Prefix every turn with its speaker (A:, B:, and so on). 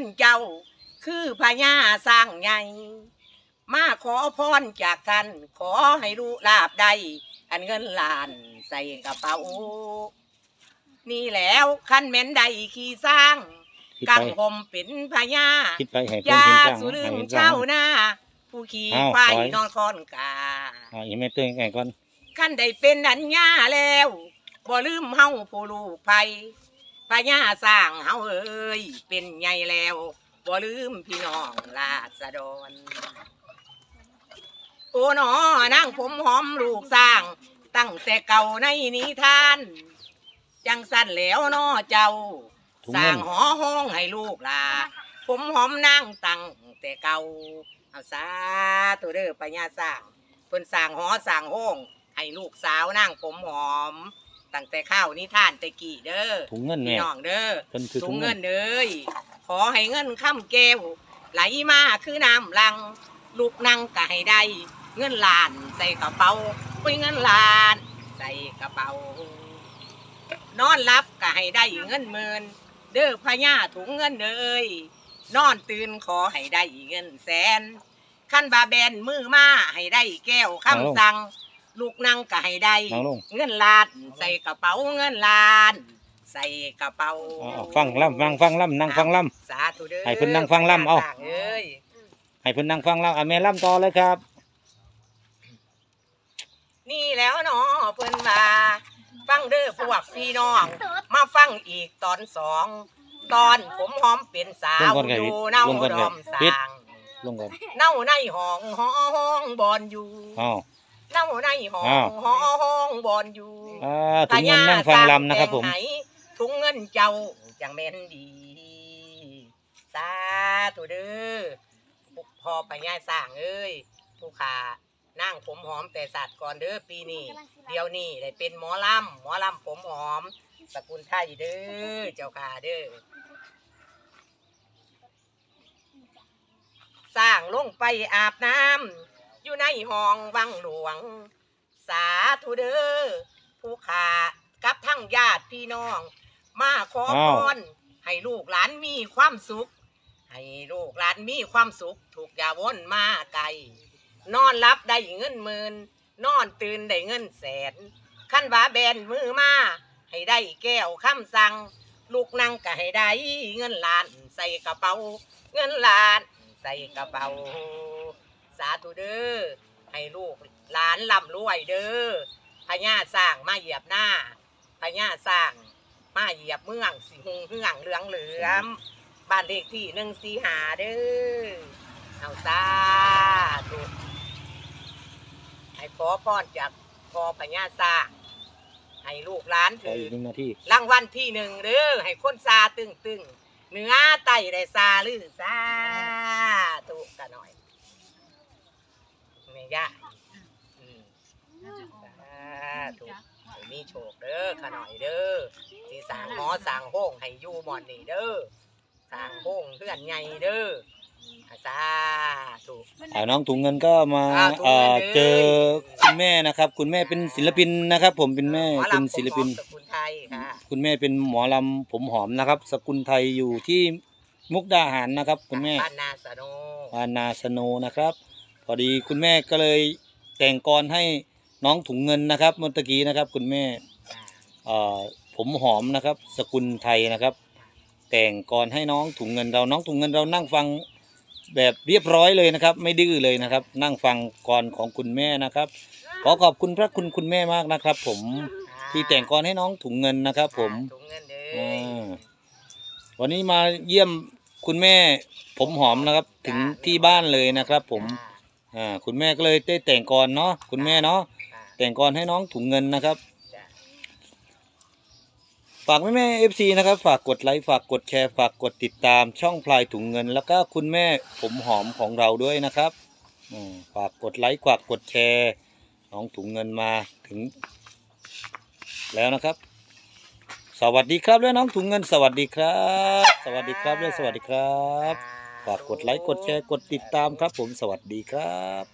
A: นเจ้า คือพญาสร้างใหญ่มาขอพรจากกันขอให้รู้ลาบใดอันเงินล้านใส่กระเป๋า นี่แล้วขั้นแม่นใดขี่สร้าง
B: คิด
A: กั
B: ไป
A: งหมเป็นพญา
B: คิดไปให้คน
A: ยา
B: เห็นจ้าง
A: สุลื
B: ให้
A: ม
B: เห็นจ้า
A: เช่าง หน้า ผู้ขี่
B: อ้าว
A: ควาย
B: ถอย
A: นอนคอนกา
B: อ่ายังไม่เตือนไงก่อน
A: ขั้นได้เป็นอันญาแล้ว บ่ลืมเฮาผู้ลูกไผ พญาสร้างเฮาเอ้ยเป็นใหญ่แล้วบ่ลืมพี่น้องราษฎรโอ้หนอนางผมหอมลูกสร้าง ตั้งแต่เก่าในนิทาน จังสั้นแล้วนอเจ้า
B: ถุง
A: สร้า
B: เงิ
A: ง
B: น
A: หอห้องให้ลูกหลาผมหอมนั่งตั้งแต่เก่าเอาสาตัวเด้อปัญญาสร้างเพิ่นสร้างหอสร้างห้องให้ลูกสาวนั่งผมหอม ตั้งแต่ข้าวนิทานแต่กี่เด้อ
B: ถุงเงิน
A: พี่
B: แม่
A: น้องเด้อ
B: เพิ่นคือ
A: ถุ
B: ถุ
A: ง
B: ง
A: เงิ
B: เงิ
A: น
B: น
A: เด้ยขอให้เงินค้ำแก้วไหลมาคือน้ำลังลูกนั่งก็ให้ได้ เงินล้านใส่กระเป๋าไปเงินล้าน ใส่กระเป๋า นอนรับก็ให้ได้เงินหมื่นเด้อพญาถุงเงินเอ้ยนอนตื่นขอให้ได้เงินแสนขั้นบาแบนมือมาให้ได้แก้วคำสั่ง ลูกนั่งก็ให้ได้
B: นั่งลง
A: เงินล้านใส่กระเป๋าเงินล้าน ใส่กระเป๋า
B: เอาเอาฟังล่ำฟังฟังล่ำนั่งฟังล่
A: สาธุเด้อ
B: ให้เพิ่นนั่งฟังล่ำเอา
A: สร้งเอ้ยำ
B: ให้เพิ่นนั่งฟังล่ำอะแม่ล่ำต่อเลยครับ
A: นี่แล้วเนาะเพิ่นมาฟังเด้อพวกพี่น้อง มาฟังอีกตอนสองตอนผมหอมเป็นสาว
B: ลงก่อนไง
A: อ
B: พี่
A: ยู่เน่า
B: ลงก่อน
A: ด
B: ไง
A: อมส
B: พี่
A: ร้าง
B: ลงก่อน
A: เน่าในห้องห้องบอนอยู่
B: อ้าว
A: เน่าในห้อง
B: อ้าว
A: ห้องบอนอยู่
B: อ่าถุงเงินนั่งฟังลำนะครับผม
A: พญาสางแห่งไหถุงเงินเจ้าจังแม่นดี สาธุเด้อพอปัญญาสร้างเอ้ยผู้ขานั่งผมหอมแต่ศาสตร์ก่อนเด้อปีนี้ เดี๋ยวนี้ได้เป็นหมอลำหมอลำผมหอม สกุลไทยเด้อเจ้าค่ะเด้อสร้างลงไปอาบน้ำ อยู่ในห้องวังหลวง สาธุเด้อผู้ขากับทั้งญาติพี่น้อง มาขอพ
B: อ้าว
A: รให้ลูกหลานมีความสุข ให้ลูกหลานมีความสุข ถูกอย่าวนมาไกลนอนรับได้เงินหมื่นนอนตื่นได้เงินแสนขั้นว่าแบนมือมาให้ได้แก้วคำสั่งลูกนั่งก็ให้ได้เงินล้านใส่กระเป๋า เงินล้านใส่กระเป๋า สาธุเด้อให้ลูกหลานร่ำรวยเด้อพญาสร้างมาเหยียบหน้าพญาสร้างมาเหยียบเมืองสีหงเฮืองเหลืองเหลือมบ้านเลขที่หนึ่งสี่หาเด้อเอาสาธุให้ขอพรจากพอพญาสร้างให้ลูกหลาน
B: ขอ
A: ถื
B: อี
A: อ
B: กหนึ่งนาที
A: รางวัลที่หนึ่งเด้อให้คนซาตึงตึงเหนือไต่ได้ซาลือซาตุกะหน่อยนี่ ยะอืมสาธุให้มีโชคเด้อขะหน่อยเด้อสีสร้างหอสร้างห้องให้อยู่หมอนนี่เด้อสร้างห้องเพื่อนใหญ่เด้อสาธุ
B: อ่าน้องถุงเงินก็มา
A: อ่าถุง
B: เอ่
A: เงิ
B: อน
A: เลย
B: เจอคุณแม่นะครับ คุณแม่เป็นศิลปินนะครับ ผมเป็นแม่
A: หมอ
B: เป็น
A: ลำ
B: ศิลปิน
A: ผมหอมสกุลไทยค่ะ
B: คุณแม่เป็นหมอลำผมหอมนะครับ สกุลไทยอยู่ที่มุกดาหารนะครับ คุณแม่
A: บ้านนาสะโน
B: วานาสโนนะครับ พอดีคุณแม่ก็เลยแต่งกรให้น้องถุงเงินนะครับเมื่อตะกี้นะครับ คุณแม่เอ่อผมหอมนะครับ สกุลไทยนะครับ แต่งกรให้น้องถุงเงินเราน้องถุงเงินเรานั่งฟังแบบเรียบร้อยเลยนะครับ ไม่ดื้อเลยนะครับ นั่งฟังกรของคุณแม่นะครับ ขอขอบคุณพระคุณคุณแม่มากนะครับ ผมที่แต่งกรให้น้องถุงเงินนะครับ ผม
A: ถุงเงินเด้อ
B: วันนี้มาเยี่ยมคุณแม่ผมหอมนะครับ ถึงที่บ้านเลยนะครับ ผม อ่าคุณแม่ก็เลยได้แต่งกรเนาะคุณแม่เนาะ
A: จ้ะ
B: แต่งกรให้น้องถุงเงินนะครับ
A: จ้ะ
B: ฝากแม่แม่เอฟซีนะครับฝากกดไลค์ฝากกดแชร์ฝากกดติดตามช่องพลายถุงเงิน แล้วก็คุณแม่ผมหอมของเราด้วยนะครับอืมฝากกดไลค์ฝากกดแชร์น้องถุงเงินมาถึง แล้วนะครับ สวัสดีครับด้วยน้องถุงเงิน สวัสดีครับ สวัสดีครับด้วยสวัสดีครับ ฝากกดไลค์กดแชร์กดติดตามครับผมสวัสดีครับ